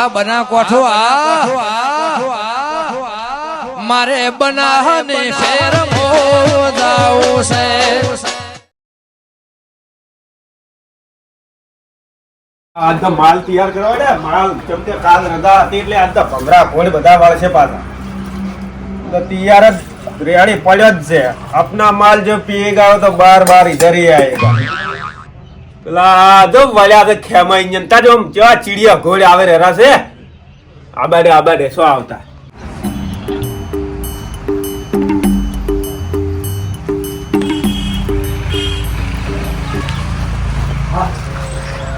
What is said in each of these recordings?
આ બનાકોઠો આ. મારે બનાહને શેર મોદાવું છે. આજ તો માલ તૈયાર કરવા ને માલ જેમ કે કાલ રજા હતી એટલે આજ તો ભમરા બધા વાળ છે પાછા તો તૈયાર જ રેડી પડ્યો જ છે. આપના માલ જો પીએ ગાવ તો બાર બાર ઇધર આયેગા પેલા જો વળ્યા છે ખેમા ઇંજન તા જો કેવા ચીડિયા ઘોડ આવે રેરા છે. આબાડે આબાડે શું આવતા?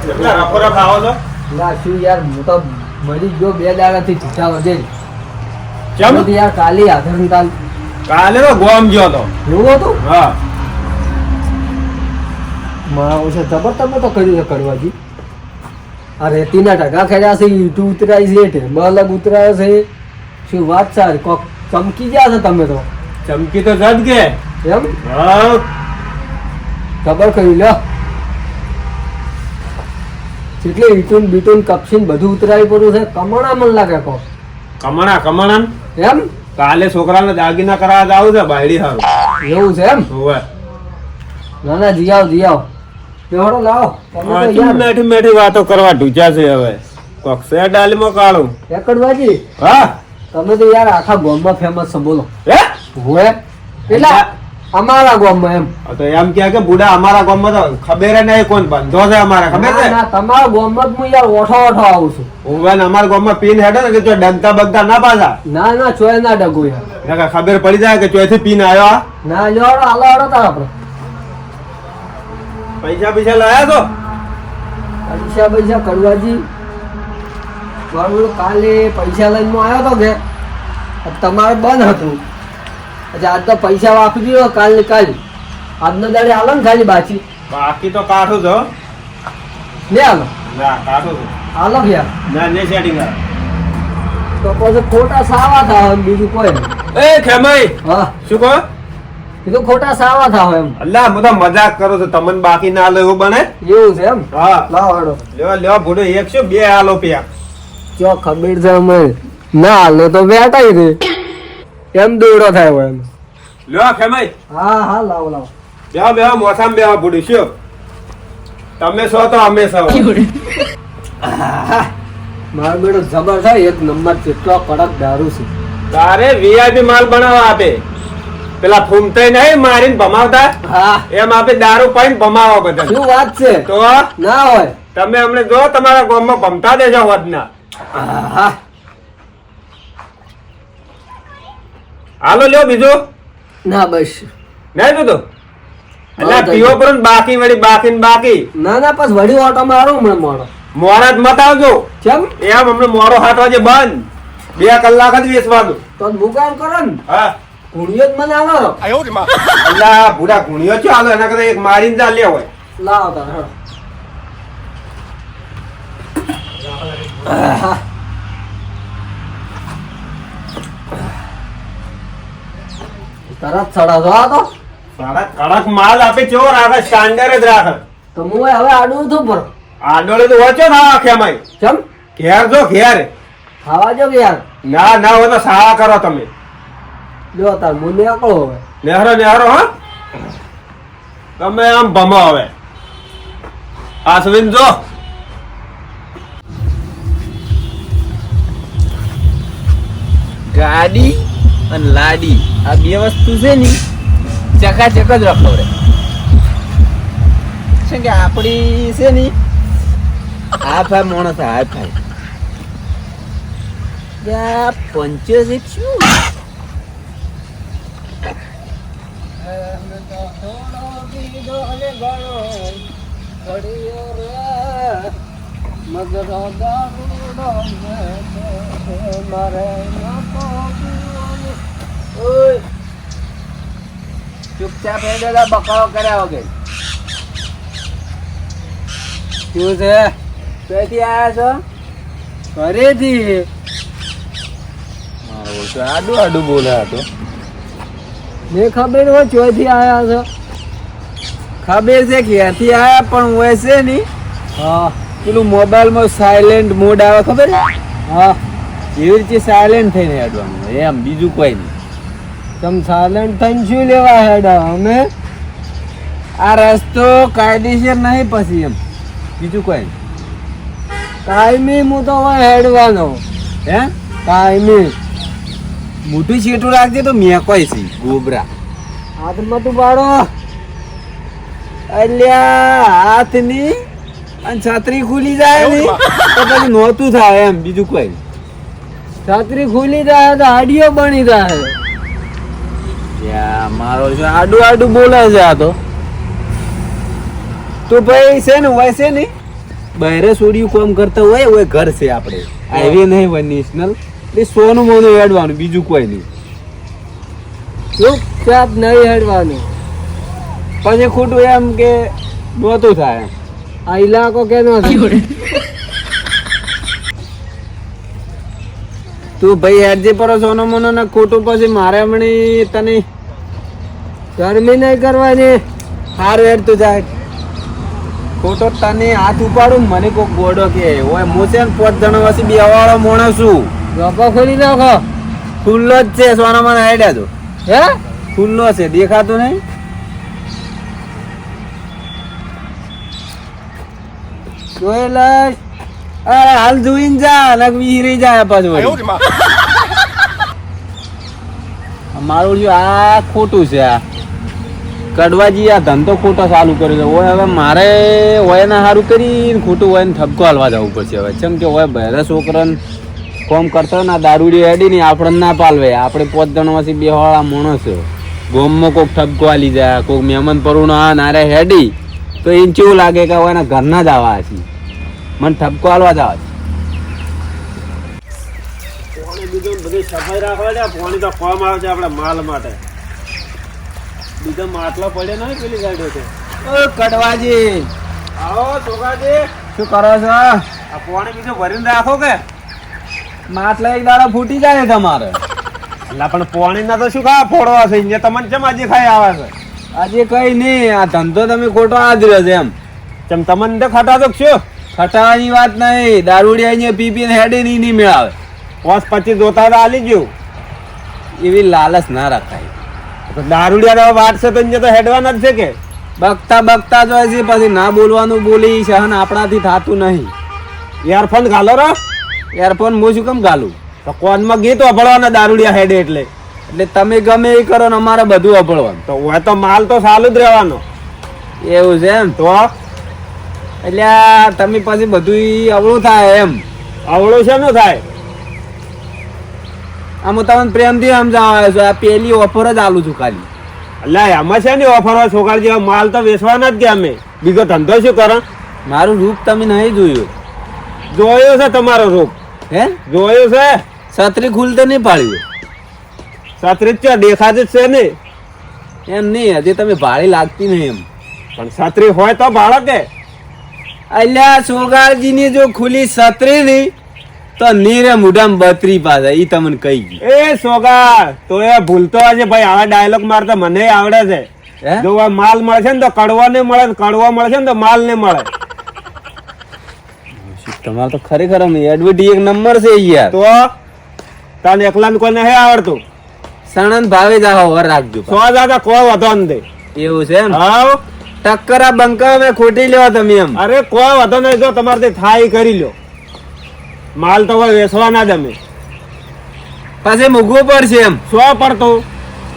કેટલા રફો આવો છો? ના શું યાર હું તો મરી ગયો બે દાડાથી છૂટા વધે કેમ? યાર કાલે તાલ કાલે તો ગોમ ગયો તો. એવું હતું? હા. મારા છે જબર તમે તો કર્યું છે કરવાજી આ રેતીના ટકા ખેડ્યા છે ઈટું ઉતરાય છે એટલે મલગ ઉતરાય છે. શું વાત સારી? કોક ચમકી ગયા છે તમે તો? ચમકી તો જદ કે એમ? ખબર કરી લો જેટલી ઈટુન બીટુન કપસીન બધું ઉતરાય પડ્યું છે કમણા મન લાગે કો કમણા કમણા એમ? કાલે છોકરાને દાગીના કરાવવા જાવ છે બાયડી હારું. એવું છે એમ? હોવે. ના ના જી આવો જી આવો બેહડો લાવો. મેઠી મેઠી વાતો કરવા ઢૂચા છે હવે. કોક છે ડાલીમાં કાળું? એકડવાજી હા. તમે તો યાર આખા ગામમાં ફેમસ છો બોલો. હે? હોય એટલે અમારા ગામમાં એમ. તો એમ કે કે બુડા અમારા ગામમાં તો ખબર નહીં કોણ બંધો છે અમારા ખબર છે? તમારા ગામમાં હું યાર ઓઠો ઓઠો આવું છું. હું ને અમારા ગામમાં પીન હેડે ને કે જો ડંતા બગતા ના પાછા? ના ના ચોય ના ડગો યાર. ખબર પડી જાય કે ચોથી પીન આવ્યો ના લેવાડો હાલો હાલો તાર આપણે પૈસા પૈસા લાયા તો પૈસા પૈસા કરવાજી બરોબર કાલે પૈસા લઈને આવ્યો તો ઘેર. તમારે બંધ હતું. અચ્છા આજ તો પૈસા વાપરી દીધો કાલ ને કાલ. આજનો દાડે હાલો ને ખાલી બાકી. બાકી તો કાઠું છો. લે હાલો ના કાઠું છું. હાલો યાર ના ને સેટિંગ તો પછી ખોટા સાવા થાય બીજું કોઈ એ ખેમાઈ હા. શું કહો? કીધું ખોટા સાવા થાવ એમ. અલ્લા હું તો મજાક કરો છો. તમને બાકી ના લો બને? એવું છે એમ? હા. લાવ હડો લેવા લેવા ભૂડો એક શું? બે આલો પ્યા ચો ખબીર છે અમે ના હાલો તો બેટાઈ રે એમ દોડો થાય હોય એમ. લેવા ખેમાઈ. હા હા લાવ લાવ. બેહો બેહો મોસામ બેહો ભૂડી શું? તમે છો તો અમે છો. મારો બેડો જબર થાય એક નંબર કેટલો કડક દારૂ છે. તારે વીઆઈપી માલ બનાવવા આપે. પેલા ફૂમતાઈ નહીં મારીને ભમાવતા. એમ આપે દારૂ પાઈને ભમાવો બધા. શું વાત છે? તો? ના હોય. તમે અમને જો તમારા ગામમાં ભમતા દેજો વધના હાલો લ્યો બીજું. ના બસ. નહીં દીધું એટલે પીવો પર બાકી વળી બાકી ને બાકી. ના ના બસ વળી ઓટો મારો હમણાં મોડો મોડા. જ મત આવજો. કેમ? એમ મોડો હાથ વાગે બંધ. બે કલાક જ વેચવાનું. તો કરો ને. હા. કુણીઓ જ મને આલો. અલ્લા ગુણિયો છે? હાલો એના કરતા એક મારીને જા લે હોય. લાવો તાર હેડો. તરત સડા જો આ તો. સારા કડક માલ આપે કેવો રાખે સ્ટાન્ડર્ડ જ રાખે. તો હું હવે આડું છું પર આડોળે તો વાંચો ના આખે માય ચમ? ઘેર જો ઘેર. ખાવા જો ઘેર. યાર ના ના હોય તો સારા કરો તમે. જો તાર હું નીકળો હવે. નેહરો નેહરો હા? તમે આમ ભમો હવે. આસવિન જો. ગાડી અને લાડી આ બે વસ્તુ છે ને ચકાચક જ રખવડે છે કે આપણી છે ને આ ભાઈ માણસ આ ભાઈ ત્યાં પંચો છે શું? ઓય ચૂપચાપ એ દાદા બકાળો કર્યા વગર શું છે ક્યાંથી આવ્યા છો ઘરેથી મારો આડું આડું બોલ્યા હતો મેં ખબર હોય ચોથી આવ્યા છો? ખબર છે ક્યાંથી આવ્યા પણ હોય છે ની હા. પેલું મોબાઈલમાં સાયલેન્ટ મોડ આવે ખબર છે? હા. એવી રીતે સાયલેન્ટ થઈને હેડવાનું એમ બીજું કોઈ નહીં. તમે સાયલેન્ટ થઈને શું લેવા હેડા? અમે? આ રસ્તો કાયદેસર નહીં પછી એમ. બીજું કોઈ નહીં. કાયમી હું તો હેડવાનો. હે? કાયમી. મોટું છેટું રાખજે તો મેં કોઈ છે ગોબરા. હાથમાં તું પાડો અલ્યા હાથની અને છત્રી ખુલી જાય ને તો પછી નહોતું થાય એમ બીજું કોઈ. છત્રી ખુલી જાય તો આડીઓ બની જાય. મારો છે આડું આડું બોલે છે આ તો. તો ભાઈ છે ને હોય છે ને? બહેરે છોડ્યું કામ કરતા હોય હોય ઘર છે આપણે. હાઈવે નહીં હોય નેશનલ. એટલે સોનું મોનું હેડવાનું બીજું કોઈ નહીં. ચૂપચાપ નહીં હેડવાનું. પછી ખોટું એમ કે નહોતું થાય. આ ઇલાકો કેનો છે તું ભાઈ હેડજે પર સોનો મોનો ને ખોટું પછી મારે હમણાં તને ગરમી નહીં કરવાની. હારું હેડતું જાય. ખોટો તને હાથ ઉપાડું મને કોક ગોડો કે ઓય મોસે ને પોત જણા વાસી બે વાળો મોણસ છું. ગપા ખોલી નાખો. ખુલ્લો જ છે સોનામાં હેડ્યા તો. હે? ખુલ્લો છે દેખાતો નહીં? જોઈ લઈશ. અરે હાલ જોઈને જા નક વિહરી જાય પાછું મારું જો આ ખોટું છે આ. કડવાજી આ ધંધો ખોટો ચાલુ કર્યો છે. ઓય હવે મારે હોય ને સારું કરીને ખોટું હોય ને ઠપકો હાલવા જવું પડશે. હવે ચમ કે ઓય બહેરા છોકરાને કોમ કરતો ને આ દારૂડી હેડી ને આપણને ના પાલવે. આપણે પોત જણવાથી બે વાળા માણસ ગોમમાં કોક ઠપકો આલી જાય કોક મહેમાન પરુણ આ નારે હેડી તો એને કેવું લાગે કે હવે એના ઘરના જ આવા છે. મને ઠપકો આલવા જ છે. બીજું બધી સફાઈ રાખવા છે પાણી તો કોમ આવે છે આપણા માલ માટે. બીજો માટલો પડે નહીં પેલી સાઈડે છે ઓ કડવાજી. આવો છોકરાજી શું કરો છો? આ પાણી બીજું ભરીને રાખો કે? માટલા એક દાડા ફૂટી જાય તમારે. એટલે પણ પોણી ના તો શું ખા ફોડવા છે? અહીંયા તમને કેમ આજે ખાઈ આવે છે? આજે કઈ નહીં આ ધંધો તમે ખોટો આદર્યો છે એમ. કેમ તમને તો ખટા તો છો ખટાવાની વાત નહીં દારૂડી અહીંયા પી પીને હેડે નહીં નહીં મેળાવે. પાંચ પચીસ જોતા તો આલી ગયું. એવી લાલચ ના રખાય. તો દારૂડિયા વાત છે તો અહીંયા તો હેડવાના જ છે કે? બગતા બગતા જ હોય છે પછી ના બોલવાનું બોલી સહન આપણાથી થતું નહીં. Earphone ઘાલો row. એરફોન હું શું કેમ ગાલું? તો કોનમાં ગીત વાપરવાના દારૂડિયા હેડે એટલે. એટલે તમે ગમે એ કરો ને અમારે બધું અભળવાનું. તો હોય તો માલ તો સારું જ રહેવાનો. એવું છે એમ? તો? એટલે તમે પછી બધું અવળું થાય એમ. અવળું છે ને થાય? આમ તમને પ્રેમથી સમજાવે છે આ પેલી ઓફર જ આલું છું ખાલી. એટલે એમાં છે ને ઓફર છોકરા જેવા માલ તો વેચવાના જ ગયા અમે? બીજો ધંધો શું કરો? મારું રૂપ તમે નહીં જોયું. જોયો છે તમારો રૂપ. હે? જોયું છે? છત્રી ખુલતે નહીં પાડ્યું. છત્રી છે દેખાતી જ છે ને એમ નહીં હજી તમે ભાડી લાગતી નહીં એમ. પણ છત્રી હોય તો ભાડો કે. અલ્યા સોગાળજી ની જો ખુલી છત્રી ની તો નીરે મુઢામ બત્રી પાસે ઈ તમને કહી ગઈ એ સોગા તો એ ભૂલતો હશે ભાઈ આવા ડાયલોગ મારતા મને આવડે છે. જો માલ મળે છે ને તો કડવો ને મળે કડવો મળે છે ને તો માલ ને મળે. તમારે તો ખરેખર એડવર્ટી એક નંબર છે યાર. તો તાને એકલા કોઈ નહીં આવડતું. સણન ભાવે જ આવો વર રાખજો સો દાદા કોઈ વધો દે એવું છે એમ? હાવ ટક્કરા બંકા મેં ખોટી લેવા તમે એમ. અરે કોઈ વધો નહીં. જો તમારે થાય કરી લ્યો. માલ તો હવે વેચવાના જ અમે પાસે મૂકવું પડશે એમ. સો પડતું.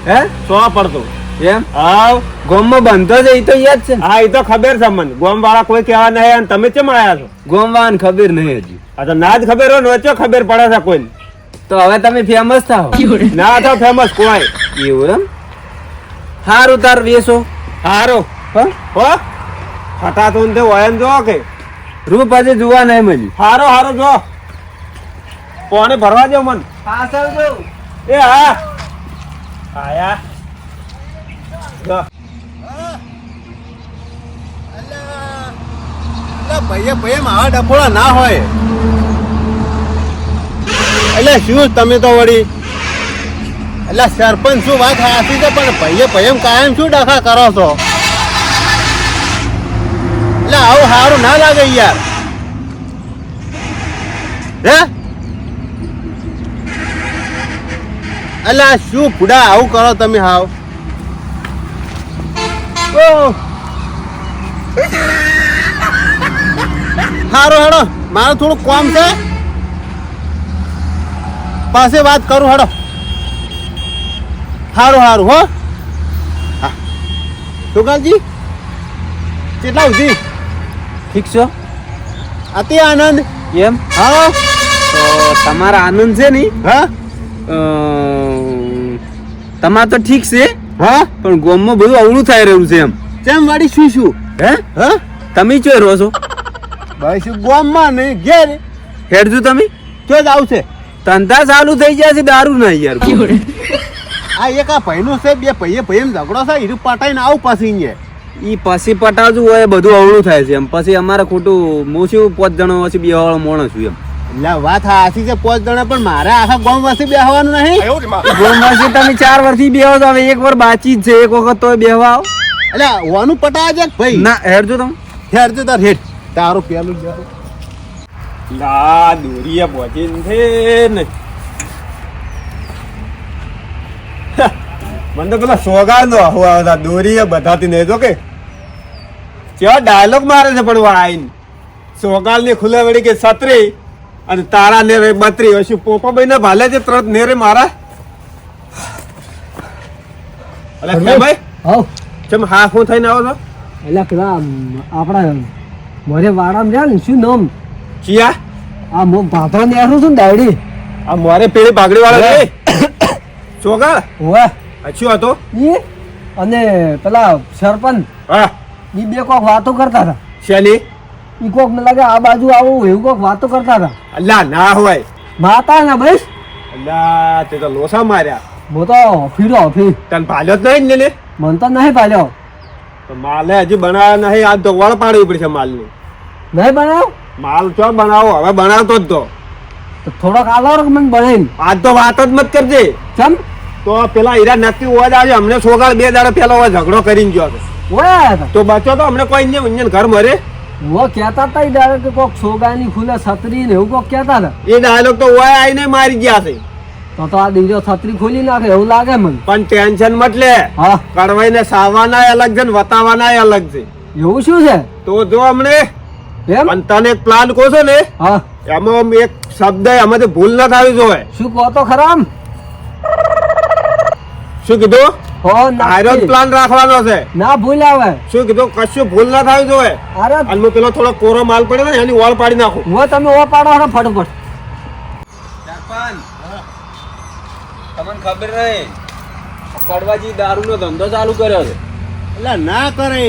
હે? સો પડતું. એમ? હાવ ગોમમાં બંધો છે એ તો યાદ છે. હા એ તો ખબર છે મને. ગોમ વાળા કોઈ કહેવા નહીં અને તમે કેમ આવ્યા છો? ગોમવાન ખબર નહીં હજી. આ તો ના જ ખબર હોય ને વચ્ચે ખબર પડે છે કોઈ તો હવે તમે ફેમસ થાઓ. ના થાવ ફેમસ કોઈ. એવું એમ? હારું તાર વેસો. હારો. હા? ફટા તો ને તે હોય ને જો કે. રૂપ આજે જોવા નહીં મળ્યું. હારો હારો જો. કોને ભરવા દો મન. પાછળ જો. એ હા. આયા. ભાઈએ ભાઈએ મારા ડપોળા ના હોય. એટલે શું તમે તો વળી? એટલે સરપંચ શું વાત હાથી છે, પણ ભાઈએ ભાઈ કાયમ શું ડખા કરો છો? એટલે આવું સારું ના લાગે યાર. હે? એટલે શું ફૂડા આવું કરો તમે હાવ? ઓહ. હારો હેડો મારે થોડું કોમ છે. પાસે વાત કરું હેડો હારું હારું હો. હા. સુકાલજી કેટલા સુધી? ઠીક છો? અતિ આનંદ. એમ? હા તો તમારા આનંદ છે ને હા? તમાર તો ઠીક છે. હા? પણ ગોમમાં બધું અવળું થઈ રહ્યું છે એમ. કેમ વાડી શું શું? હે? હા? તમે ચોય રહો છો? ભાઈ શું ગોમમાં નહીં ઘેર? હેડજો તમે. ક્યાં જ આવશે. ધંધા ચાલુ થઈ ગયા છે દારૂ ના યાર. આ એક આ ભાઈનો છે બે ભાઈએ ભાઈ એમ ઝઘડો છે હીરું પટાઈને આવું પાછી અહીંયા. ઈ પછી પટાવજું હોય બધું અવળું થાય છે એમ. પછી અમારે ખોટું હું શું પાંચ જણો પછી બે વાળો મોણો છું એમ. એટલે વાત હાસી છે પાંચ જણા પણ મારે આખા ગામ વાસી બેહવાનું નહીં. ગોમવાસી તમે ચાર વર્ષથી બેહો છો હવે એક વાર બાચી છે એક વખત તો બેહવા આવો. એટલે વાનું પટાવા છે ભાઈ. ના હેડજો તમે. હેડ તો તાર હેડ. તારું પેલું જ લા દોરીએ પહોંચીને છે ને. મને તો પેલા સોગા નો આવતા દોરીએ બધાથી નહીં તો કે. કેવા ડાયલોગ મારે છે પણ આઈન સોગાલની ખુલે વળી કે સત્રી અને તારા ને રે બત્રી. હશું પોપા ભાઈ ને ભાલે છે ત્રણ ને રે મારા અલે ભાઈ ચમ હા હું થઈને આવો છો? એટલે પેલા આપણા મોરે વાડામાં રહ્યા ને શું નામ? ચિયા? આ મો ભાભા ને આરું છું ને આ મારે પેલી પાઘડી વાળા રે ચોગા ઓવે. અચ્છો હતો ઈ અને પેલા સરપંચ. હા. ઈ બે કોક વાતો કરતા હતા. શેની? ઈ કોક ને લાગે આ બાજુ આવું એવું કોક વાતો કરતા હતા. અલ્લા ના હોય. માતા ના બસ. અલ્લા તે તો લોસા માર્યા. મો તો ફીરો ફી. તને ભાલ્યો જ નહીં ને મન તો નહીં પાલ્યો તો માલે હજી બનાવ્યા નહીં. આ તો વળ પાડવી પડશે માલની. નહીં બનાવ? માલ ચો બનાવો? હવે બનાવતો જ તો. થોડોક આલો મને બનાવીને. આજ તો વાત જ મત કરજે. ચમ? તો પેલા હીરા નથી હોવા જ આવશે અમને છોકરા બે દાડા પેલા ઝઘડો કરીને ગયો તો બચો તો અમને કોઈ નહીં ઘર મરે. વો કહેતા હતા એ દાડે કોક સોગાની ફૂલે છત્રી ને એવું કોક કહેતા હતા. એ ડાયલોગ તો ઓય આઈને મારી ગયા છે. તો તો આ દીજો છત્રી ખોલી નાખે એવું લાગે મને. પણ ટેન્શન મટલે હા. કડવાઈ ને સાવાના અલગ છે ને વતાવાના અલગ છે. એવું શું છે? તો જો હમણે. એમ? અને તને એક પ્લાન કહો છો ને. હા. એમાં એક શબ્દ એમાંથી ભૂલ ના થવી જોઈએ. શું કહો તો ખરા શું કીધું? હો આયરો પ્લાન રાખવાનો છે. ના ભૂલ આવે. શું કીધું? કશું ભૂલ ના થાય જોવે અરે. અને પેલો થોડો કોરો માલ પડ્યો ને એની ઓળ પાડી નાખું. હું તમે ઓ પાડો ફટફટ. તમને ખબર નહીં કડવાજી દારૂનો ધંધો ચાલુ કર્યો છે. એટલે ના કરે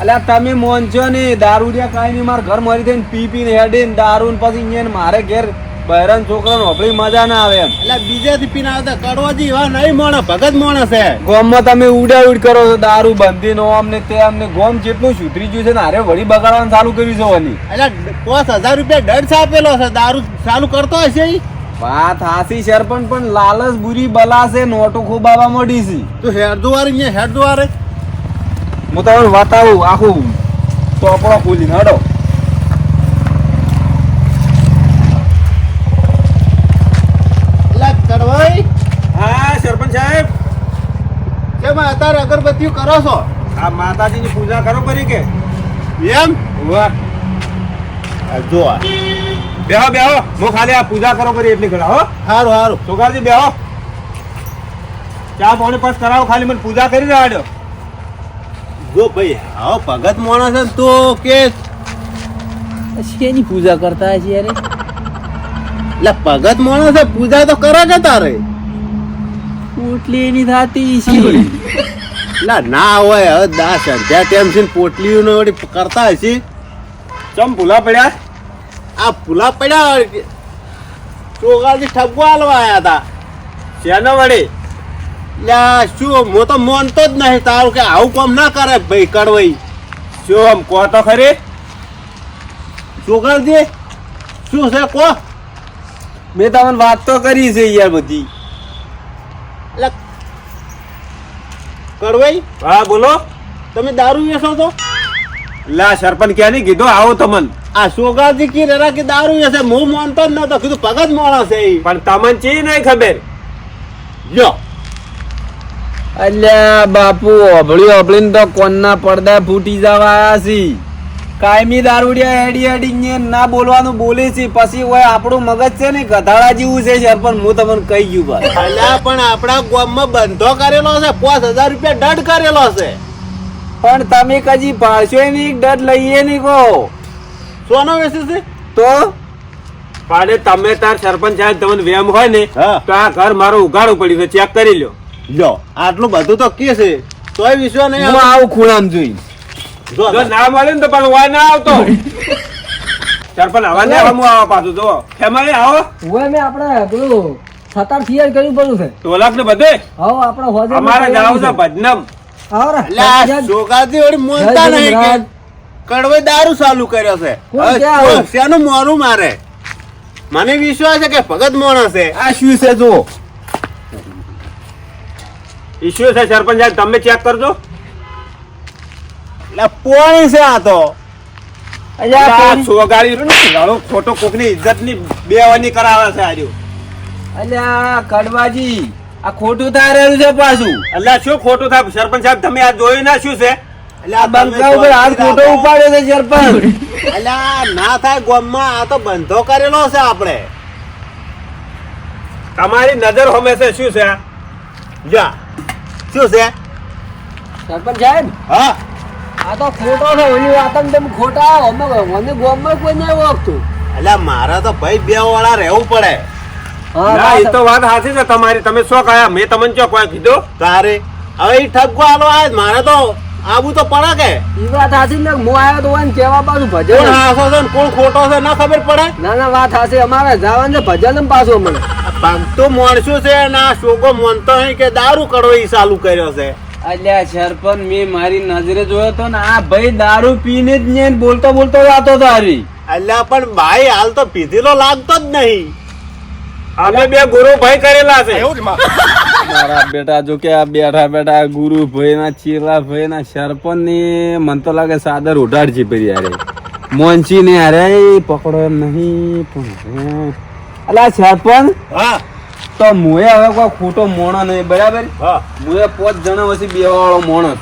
એટલે તમે મોનજો ને દારૂ જ્યાં કાંઈ નહીં મારા ઘર મરી થઈને પી પીને હેડે ને દારૂ ને પછી અહીંયા મારે ઘેર બહેરાન છોકરાને હોભળી મજા ના આવે એમ. એટલે બીજાથી પીને આવતા કડવાજી એવા નહીં મોણા ભગત માણસ છે. ગોમમાં તમે ઉડા ઉડ કરો છો દારૂ બંધી નો અમને તે અમને ગોમ જેટલું સુધરી ગયું છે ને હારે વળી બગાડવાનું ચાલુ કર્યું છે વની એટલે પાંચ હજાર રૂપિયા દંડ આપેલો છે દારૂ ચાલુ કરતો હશે? વાત હાસી સરપંચ પણ લાલચ બુરી બલા છે નોટો ખોબાવા મળી છે. તો હેરદ્વાર ને હેરદુવારે હું તમને વાતાવું આખું ચોપડો ખોલીને હડો. હા સરપંચ સાહેબ. કેમ અત્યારે અગરબત્તીઓ કરો છો? આ માતાજીની પૂજા કરો કરી કે. એમ? વાહ. જો. બેહો બેહો. હું ખાલી આ પૂજા કરો કરી એટલી ઘડા હો. હારું હારું. છોકરાજી બેહો. ચા પાણી પાસ કરાવો ખાલી મને પૂજા કરી રહ્યા જો ભાઈ આવો ભગત માણસ છે તો કે શેની પૂજા કરતા છે યાર? એટલે ભગત માણસ છે પૂજા તો કરે કે તારે. પોટલી એની થતી છે ના ના હોય હવે દાસ સંધ્યા ટાઈમ છે પોટલીઓ કરતા હશે. ચમ ભૂલા પડ્યા? આ ફૂલા પડ્યા ચોગાથી ઠગવા હાલવા આયા હતા. શેનો વળી એટલે શું હું તો માનતો જ નહીં તારું કે આવું કામ ના કરે ભાઈ કડવાઈ. શું આમ કહો તો ખરી? ચોગાજી શું છે કો મેં તમને વાત તો કરી છે યાર બધી. એટલે કડવાઈ? હા બોલો. તમે દારૂ વેચો તો લા સરપંચ ક્યાં નહીં કીધો? આવો તમન આ સોગાજી કી રરા કે દારૂ હશે હું માનતો જ નતો કીધું ભગત માણસ છે પણ તમને ચી નહીં ખબર? જો અલ્યા બાપુ અભળી અભળીને તો કોનના પડદા ફૂટી જવા છે. કાયમી દારૂડિયા હેડી હેડી ને ના બોલવાનું બોલે છે પછી હોય આપણું મગજ છે ને ગધાડા જેવું છે પણ હું તમને કહી ગયું બસ. અલ્યા પણ આપણા ગામમાં બંધો કરેલો છે પાંચ હજાર રૂપિયા દંડ કરેલો છે. પણ તમે કજી પાડશો નહીં ડર લઈએ નહીં કહો. સોનો વેચે છે? તો? પાડે તમે તાર સરપંચ સાહેબ તમને વેમ હોય ને તો આ ઘર મારું ઉગાડવું પડ્યું છે ચેક કરી લ્યો. જો આટલું બધું તો કે છે. તોય વિશ્વાસ નહીં હું આવું. ખૂણામ જોઈ. જો ના મળે ને તો પણ વાય ના આવતો. સરપંચ હવા ને હું આવા પાછું જો ખેમાઈ આવો. હવે મેં આપણે પેલું સતાર થિયર કર્યું પડ્યું છે. ઢોલક ને બધે? હવે આપણે હોજે અમારે જાવ છે ભજનમ આવો રે. અલ્યા આ છોકરાથી વળી મોનતા નહીં કે? કડવે દારૂ ચાલુ કર્યો છે. શેનું મોરું મારે. મને વિશ્વાસ છે કે ભગત માણસ છે. આ શું છે જો ઇસ્યુ છે સરપંચ તમે ચેક કરજો. એટલે પોણી છે આ તો. ને બેવાની કરાવે છે આર્યો અલ્યા કડવાજી આ ખોટું થાય રહ્યું છે પાછું. એટલે શું ખોટું થાય? સરપંચ સાહેબ તમે આ જોયું ના શું છે? આ બંકા ઉપર હાથ ખોટો ઉપાડ્યો છે સરપંચ. એટલે ના થાય ગામમાં આ તો બંધો કરેલો છે આપણે. તમારી નજર હોમે શું છે? જા. શું છે? સરપંચ સાહેબ હા. આ તો ખોટો છે ઓલી વાત તમે ખોટા અમે મને ગોમમાં કોઈ નહીં ઓળખતું. એટલે મારા તો ભાઈ બે વાળા રહેવું પડે. ના એ તો વાત સાચી છે તમારી. તમે શું કયા મેં તમને ચો કોઈ કીધું. તારે. હવે ઈ ઠપકો આલો આ મારે તો આવું તો પડે કે? ઈ વાત હાસી ને હું આવ્યો તો ને કેવા પાછું કોણ ભજન હાસો છે ને કોણ ખોટો છે ના ખબર પડે? ના ના વાત હાચી અમારે જવાનું છે ભજન પાછું અમને. ભક્તો માણસો છે ના શોકો માનતો નહીં કે દારૂ કડો ઈ ચાલુ કર્યો છે. અલ્યા સરપંચ મેં મારી નજરે જોયો તો ને આ ભાઈ દારૂ પીને જ ને બોલતો બોલતો વાતો તારી. અલ્યા પણ ભાઈ હાલ તો પીધેલો લાગતો જ નહીં. અમે બે ગુરુ ભાઈ કરેલા છે. મારા બેટા જો કે આ બેઠા બેઠા ગુરુ ભાઈ ના ચીલા ભાઈ ના સરપંચ ને મન તો લાગે સાદર ઉડાડ છે યારે મોનસી ને અરે પકડો એમ નહીં પણ અલા સરપંચ? હા. તો મુએ હવે કોઈ ખોટો મોણો નહીં બરાબર? હા. મુએ પોત જણા વચ્ચે બે વાળો મોણો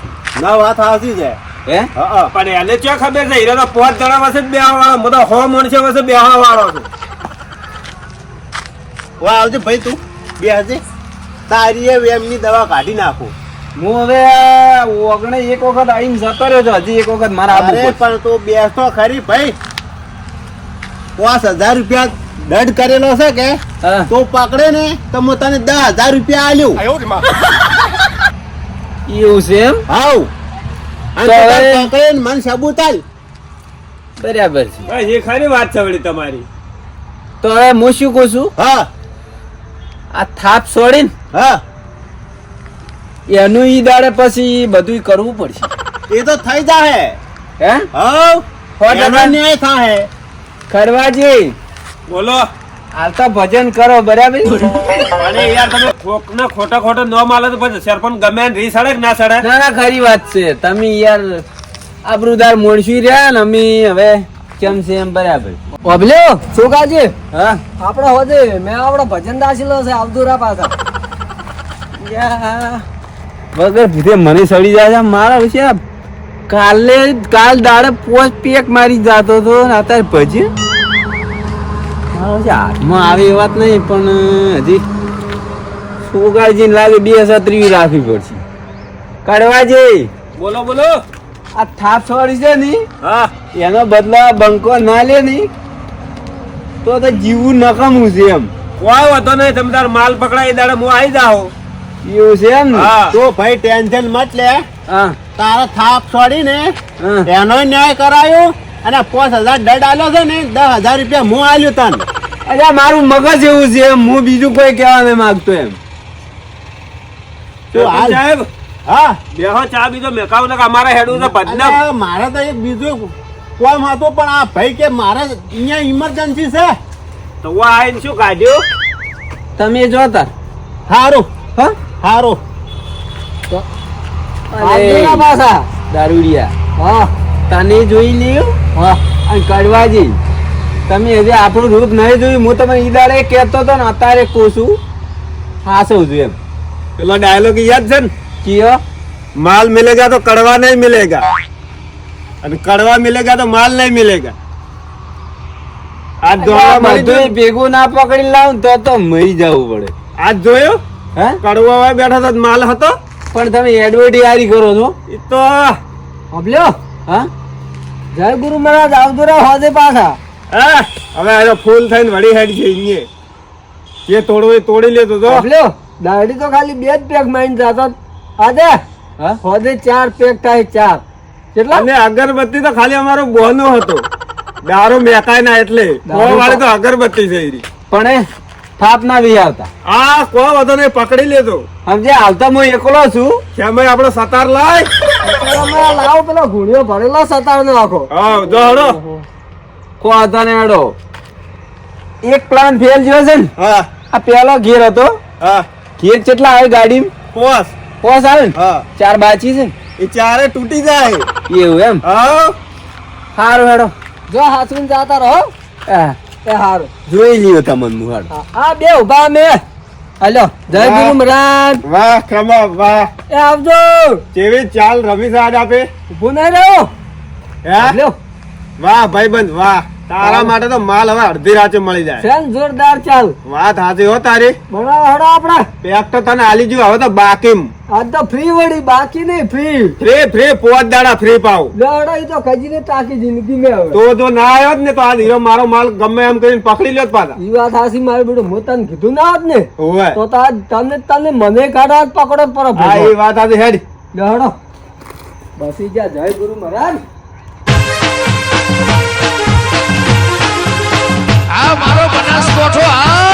ના વાત હાસી છે. હે? હા હા. પણ એને ચો ખબર છે? હીરો તો જણા વસે બેહવા વાળો હું તો સો માણસો વસે બેહવા વાળો છું. વા આવજે ભાઈ તું. બે હજે તારી એમની દવા કાઢી નાખું. હું હવે ઓગણે એક વખત આવીને જતો રહ્યો છો. હજી એક વખત મારા અરે પણ તો બેસો ખરી ભાઈ. પાંચ હજાર રૂપિયા દડ કરેલો છે કે? તો પકડે ને તો હું તને દસ હજાર રૂપિયા આલ્યું. એવું છે એમ? હાઉ. પકડે ને મને સબૂત આલ બરાબર છે. એ ખરી વાત છે વળી તમારી. તો હવે હું શું કહું છું? હા. આ થાપ છોડીને હા. એનું ઈ દાડે પછી બધું કરવું પડશે. એ તો થઈ જાહે. હે? હા ન્યાય થાહે. ખરવાજી. બોલો. હાલ તો ભજન કરો બરાબર? અને યાર તમે ખોટને ખોટા ખોટા ન માલે તો પછી સરપંચ ગમે રી સડે કે ના સડે ના ના ખરી વાત છે. તમે યાર આબરૂદાર મોણસી રહ્યા ને અમે હવે કેમ છે એમ બરાબર. ઓબલ્યો છોકાજી હા. આપણે હોજે મેં આપણો ભજન દાખેલો છે આવતું પાછા યા, વગર ભીતે મને સડી જાય છે મારા વિશે કાલે કાલ દાડે પોચ પેક મારી જાતો હતો ને અત્યારે ભજી હાથમાં આવે એ વાત નહીં પણ હજી સુગાજીને લાગે બે છત્રી રાખવી પડશે. કડવાજી! બોલો બોલો. આ થાપ છોડી છે ની હા. એનો બદલા બંકો ના લે ની તો તો જીવું નકામું છે એમ. કોઈ વાંધો નહીં તમે તાર માલ પકડાય દાડે હું આવી જાઉં. એવું છે એમ હા. તો ભાઈ ટેન્શન મત લે. તારા થાપ છોડી ને એનો ન્યાય કરાયો અને પાંચ હજાર દંડ આલ્યો છે ને દસ હજાર રૂપિયા હું આલ્યો તને. અલ્યા મારું મગજ એવું છે એમ હું બીજું કોઈ કહેવા નહીં માગતો એમ. તો હાલ. સાહેબ હા. બેહો ચા બીજો મેકાવ ને અમારા હેડું છે ભજનમ મારે તો એક બીજું કોમ હતો પણ આ ભાઈ કે મારે અહીંયા ઇમરજન્સી છે. તો હું આવીને શું કાઢ્યું? તમે જોતા સારું હા? હારું. પાછા. દારૂડિયા. હા. તને જોઈ લ્યો. હા. અને કડવાજી. તમે હજી આપણું રૂપ નહીં જોયું હું તમને ઈ દાડે કહેતો હતો ને અત્યારે કોશું હાસવું છું. એમ. પેલો ડાયલોગ યાદ છે ને? કયો? માલ મિલેગા તો કડવા નહીં મિલેગા. અને કડવા મિલેગા તો માલ નહીં મિલેગા. આ દોડા બધું ભેગું ના પકડી લાવ તો તો મરી જવું પડે. આજ જોયું? હે? કડવા બેઠા હતા માલ હતો. પણ તમે એડવર્ટી કરો છો. એ તો અબલ્યો હા? જય ગુરુ મહારાજ આવતો રહો હોજે પાછા. હા? હવે આ ફૂલ થઈને વળી હેડ છે અહીંયા જે તોડવો એ તોડી લેતો તો. અબલ્યો દાઢી તો ખાલી બે જ પેક માઈન જાતો. આજે? હા? હોજે ચાર પેક થાય ચાર. કેટલા? અને અગરબત્તી તો ખાલી અમારો બોનો હતો. દારૂ મેકાય ના એટલે. વાળી તો અગરબત્તી છે. પણ થાપ ના વિહારતા. આ કો વધો ને પકડી લેજો. સમજે હાલતા હું એકલો છું. કેમ આપણો સતાર લાય? લાવો પેલો ઘોડિયો ભરેલો સતાર નો આખો. હા જો હડો. કો આધા ને હડો. એક પ્લાન ફેલ જ્યો છે ને. હા. આ પેલો ઘેર હતો. હા. ઘેર કેટલા આવે ગાડી? પોસ. પોસ આવે ને? હા. ચાર બાચી છે એ ચારે તૂટી જાય. એવું એમ? હા. સારું હેડો. જો હાથવીને જાતા રહો. હા, એ હારું. જોઈ લ્યો તમને હા, આ બે ઊભા અમે. હેલો જય. ગુરુ મહારાજ. વાહ ખમા વાહ. એ આવજો. કેવી ચાલ રમી સાજ આપે? ઊભો નહીં રહ્યો હે? વાહ ભાઈબંધ વાહ. તારા માટે તો માલ હવે અડધી રાતે મળી જાય. છે જોરદાર ચાલ. વાત હાજી હો તારી. બનાવો હડો આપણે. પેક તો તને આલી ગયું હવે તો બાકી આજ તો ફ્રી વળી બાકી નહીં ફ્રી ફ્રી ફ્રી પોત દાડા ફ્રી પાવ. લે હડો ઈ તો કજીને ટાંકી જિંદગી મે હવે. તો જો ના આવ્યો ને તો આ હીરો મારો માલ ગમે એમ કરીને પકડી લ્યો પાછા. ઈ વાત હાસી મારી બેડો મો તને કીધું ના આજ ને. ઓય તો તો આજ તને તને મને કાઢા પકડો પર હા ઈ વાત આજે હેડ. લડો બસી જા જય ગુરુ મહારાજ. આ મારો બનાસકોઠો આ